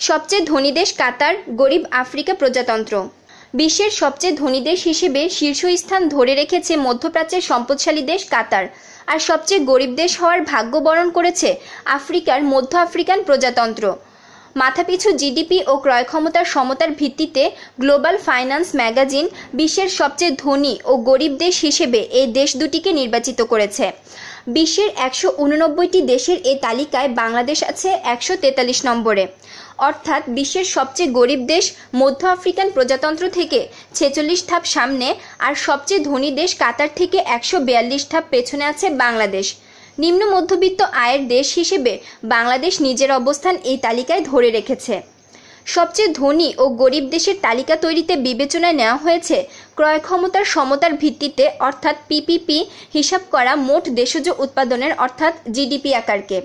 সবচেয়ে ধনী দেশ কাতার, গরিব আফ্রিকা প্রজাতন্ত্র। বিশ্বের সবচেয়ে ধনী দেশ হিসেবে শীর্ষস্থান ধরে রেখেছে মধ্যপ্রাচ্যের সম্পদশালী দেশ কাতার। আর সবচেয়ে গরিব দেশ হওয়ার ভাগ্য বরণ করেছে আফ্রিকার মধ্য আফ্রিকান প্রজাতন্ত্র। মাথাপিছু জিডিপি ও ক্রয় ক্ষমতার সমতার ভিত্তিতে গ্লোবাল ফাইন্যান্স ম্যাগাজিন বিশ্বের সবচেয়ে ধনী ও গরিব দেশ হিসেবে এই দেশ দুটিকে নির্বাচিত করেছে। বিশ্বের একশো উননব্বইটি দেশের এই তালিকায় বাংলাদেশ আছে একশো তেতাল্লিশ নম্বরে। অর্থাৎ বিশ্বের সবচেয়ে গরিব দেশ মধ্য আফ্রিকান প্রজাতন্ত্র থেকে ছেচল্লিশ ধাপ সামনে আর সবচেয়ে ধনী দেশ কাতার থেকে একশো বিয়াল্লিশ ধাপ পেছনে আছে বাংলাদেশ। নিম্ন মধ্যবিত্ত আয়ের দেশ হিসেবে বাংলাদেশ নিজের অবস্থান এই তালিকায় ধরে রেখেছে। সবচেয়ে ধনী ও গরিব দেশের তালিকা তৈরিতে বিবেচনায় নেওয়া হয়েছে। ক্রয় ক্ষমতার সমতার ভিত্তিতে অর্থাৎ পিপিপি হিসাব করা মোট দেশজ উৎপাদনের অর্থাৎ জিডিপি আকারকে।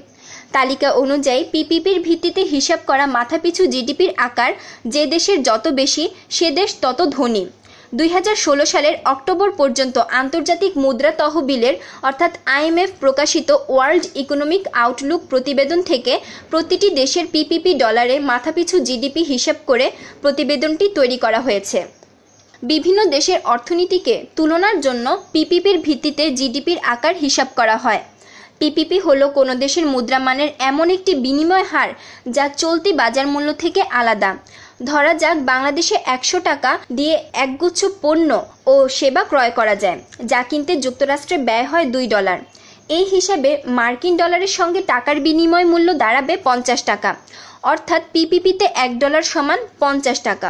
তালিকা অনুযায়ী পিপিপির ভিত্তিতে হিসাব করা মাথাপিছু জিডিপির আকার যে দেশের যত বেশি, সে দেশ তত ধনী। দুই হাজার ষোলো সালের অক্টোবর পর্যন্ত আন্তর্জাতিক মুদ্রা তহবিলের, অর্থাৎ আইএমএফ প্রকাশিত ওয়ার্ল্ড ইকোনমিক আউটলুক প্রতিবেদন থেকে প্রতিটি দেশের পিপিপি ডলারে মাথাপিছু জিডিপি হিসাব করে প্রতিবেদনটি তৈরি করা হয়েছে। বিভিন্ন দেশের অর্থনীতিকে তুলনার জন্য পিপিপির ভিত্তিতে জিডিপির আকার হিসাব করা হয়। পিপিপি হল কোনো দেশের মুদ্রামানের এমন একটি বিনিময় হার যা চলতি বাজার মূল্য থেকে আলাদা। ধরা যাক বাংলাদেশে একশো টাকা দিয়ে একগুচ্ছ পণ্য ও সেবা ক্রয় করা যায়, যা কিনতে যুক্তরাষ্ট্রে ব্যয় হয় দুই ডলার। এই হিসাবে মার্কিন ডলারের সঙ্গে টাকার বিনিময় মূল্য দাঁড়াবে পঞ্চাশ টাকা, অর্থাৎ পিপিপিতে এক ডলার সমান পঞ্চাশ টাকা।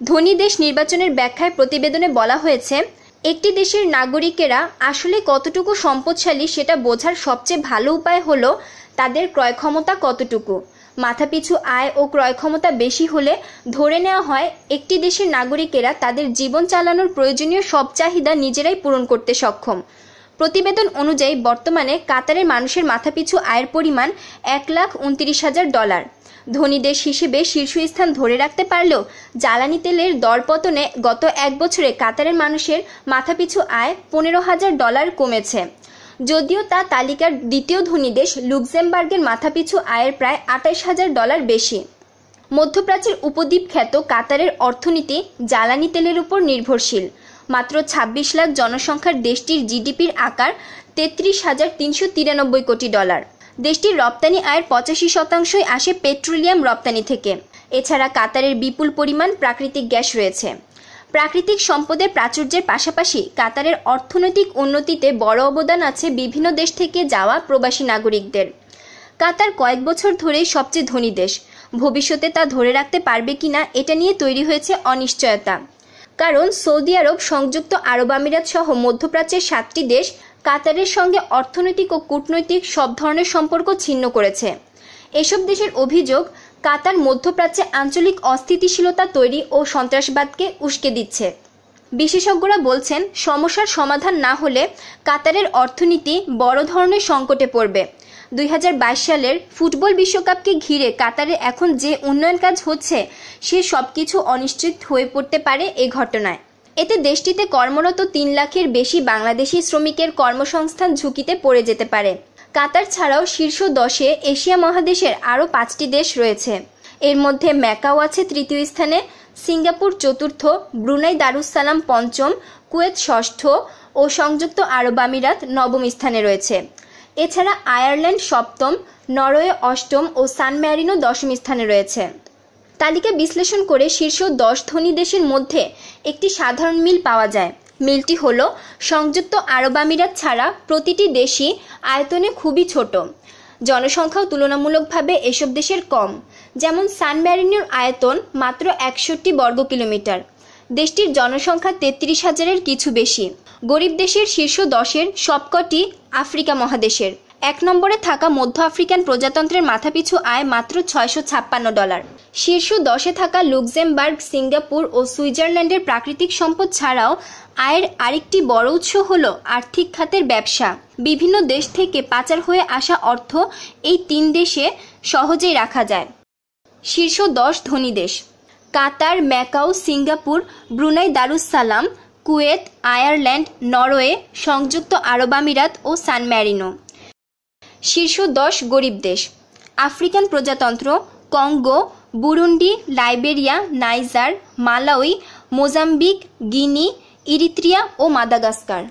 ধনী দেশ নির্বাচনের ব্যাখ্যায় প্রতিবেদনে বলা হয়েছে, একটি দেশের নাগরিকেরা আসলে কতটুকু সম্পদশালী সেটা বোঝার সবচেয়ে ভালো উপায় হলো তাদের ক্রয় ক্ষমতা কতটুকু। মাথাপিছু আয় ও ক্রয় ক্ষমতা বেশি হলে ধরে নেওয়া হয়, একটি দেশের নাগরিকেরা তাদের জীবন চালানোর প্রয়োজনীয় সব চাহিদা নিজেরাই পূরণ করতে সক্ষম। প্রতিবেদন অনুযায়ী বর্তমানে কাতারের মানুষের মাথাপিছু আয়ের পরিমাণ এক লাখ উনত্রিশ হাজার ডলার। ধনী দেশ হিসেবে শীর্ষস্থান ধরে রাখতে পারলেও জ্বালানি তেলের দরপতনে গত এক বছরে কাতারের মানুষের মাথাপিছু আয় পনেরো হাজার ডলার কমেছে। যদিও তা তালিকার দ্বিতীয় ধনী দেশ লুক্সেমবার্গের মাথাপিছু আয়ের প্রায় আঠাইশ হাজার ডলার বেশি। মধ্যপ্রাচ্যের উপদ্বীপ খ্যাত কাতারের অর্থনীতি জ্বালানি তেলের উপর নির্ভরশীল। মাত্র ২৬ লাখ জনসংখ্যার দেশটির জিডিপির আকার তেত্রিশ হাজার তিনশো তিরানব্বই কোটি ডলার। দেশটির রপ্তানি আয়ের পঁচাশি শতাংশই আসে পেট্রোলিয়াম রপ্তানি থেকে। এছাড়া কাতারের বিপুল পরিমাণ প্রাকৃতিক গ্যাস রয়েছে। প্রাকৃতিক সম্পদের প্রাচুর্যের পাশাপাশি কাতারের অর্থনৈতিক উন্নতিতে বড় অবদান আছে বিভিন্ন দেশ থেকে যাওয়া প্রবাসী নাগরিকদের। কাতার কয়েক বছর ধরেই সবচেয়ে ধনী দেশ। ভবিষ্যতে তা ধরে রাখতে পারবে কিনা এটা নিয়ে তৈরি হয়েছে অনিশ্চয়তা। কারণ সৌদি আরব, সংযুক্ত আরব আমিরাত সহ মধ্যপ্রাচ্যের সাতটি দেশ কাতারের সঙ্গে অর্থনৈতিক ও কূটনৈতিক সব ধরনের সম্পর্ক ছিন্ন করেছে। এসব দেশের অভিযোগ কাতার মধ্যপ্রাচ্যে আঞ্চলিক অস্থিতিশীলতা তৈরি ও সন্ত্রাসবাদকে উস্কে দিচ্ছে। বিশেষজ্ঞরা বলছেন, সমস্যার সমাধান না হলে কাতারের অর্থনীতি বড় ধরনের সংকটে পড়বে। দুই হাজার বাইশ সালের ফুটবল বিশ্বকাপকে ঘিরে কাতারে এখন যে উন্নয়ন কাজ হচ্ছে, সে সব কিছু অনিশ্চিত হয়ে পড়তে পারে এ ঘটনায়। এতে দেশটিতে কর্মরত তিন লাখের বেশি বাংলাদেশি শ্রমিকের কর্মসংস্থান ঝুঁকিতে পড়ে যেতে পারে। কাতার ছাড়াও শীর্ষ দশে এশিয়া মহাদেশের আরও পাঁচটি দেশ রয়েছে। এর মধ্যে ম্যাকাও আছে তৃতীয় স্থানে, সিঙ্গাপুর চতুর্থ, ব্রুনাই দারুসালাম পঞ্চম, কুয়েত ষষ্ঠ ও সংযুক্ত আরব আমিরাত নবম স্থানে রয়েছে। এছাড়া আয়ারল্যান্ড সপ্তম, নরওয়ে অষ্টম ও সান ম্যারিনো দশম স্থানে রয়েছে। তালিকা বিশ্লেষণ করে শীর্ষ দশ ধনী দেশের মধ্যে একটি সাধারণ মিল পাওয়া যায়। মিলটি হল, সংযুক্ত আরব আমিরাত ছাড়া প্রতিটি দেশই আয়তনে খুবই ছোট। জনসংখ্যাও তুলনামূলকভাবে এসব দেশের কম। যেমন সান ম্যারিনোর আয়তন মাত্র একষট্টি বর্গ কিলোমিটার। দেশটির জনসংখ্যা তেত্রিশ হাজারের কিছু বেশি। গরিব দেশের শীর্ষ দশের সবকটি আফ্রিকা মহাদেশের। এক নম্বরে থাকা মধ্য আফ্রিকান প্রজাতন্ত্রের মাথাপিছু আয় মাত্র ছয়শো ছাপ্পান্ন ডলার। শীর্ষ দশে থাকা লুক্সেমবার্গ, সিঙ্গাপুর ও সুইজারল্যান্ডের প্রাকৃতিক সম্পদ ছাড়াও আয়ের আরেকটি বড় উৎস হল আর্থিক খাতের ব্যবসা। বিভিন্ন দেশ থেকে পাচার হয়ে আসা অর্থ এই তিন দেশে সহজেই রাখা যায়। শীর্ষ দশ ধনী দেশ। Qatar, Macau, Singapore, Brunei Darussalam Kuwait, Ireland, Norway, সংযুক্ত আরব আমিরাত ও সান ম্যারিনো। শীর্ষ দশ গরিব দেশ। আফ্রিকান প্রজাতন্ত্র, Congo Burundi Liberia Niger Malawi Mozambique Guinea Eritrea ও মাদাগাস্কার।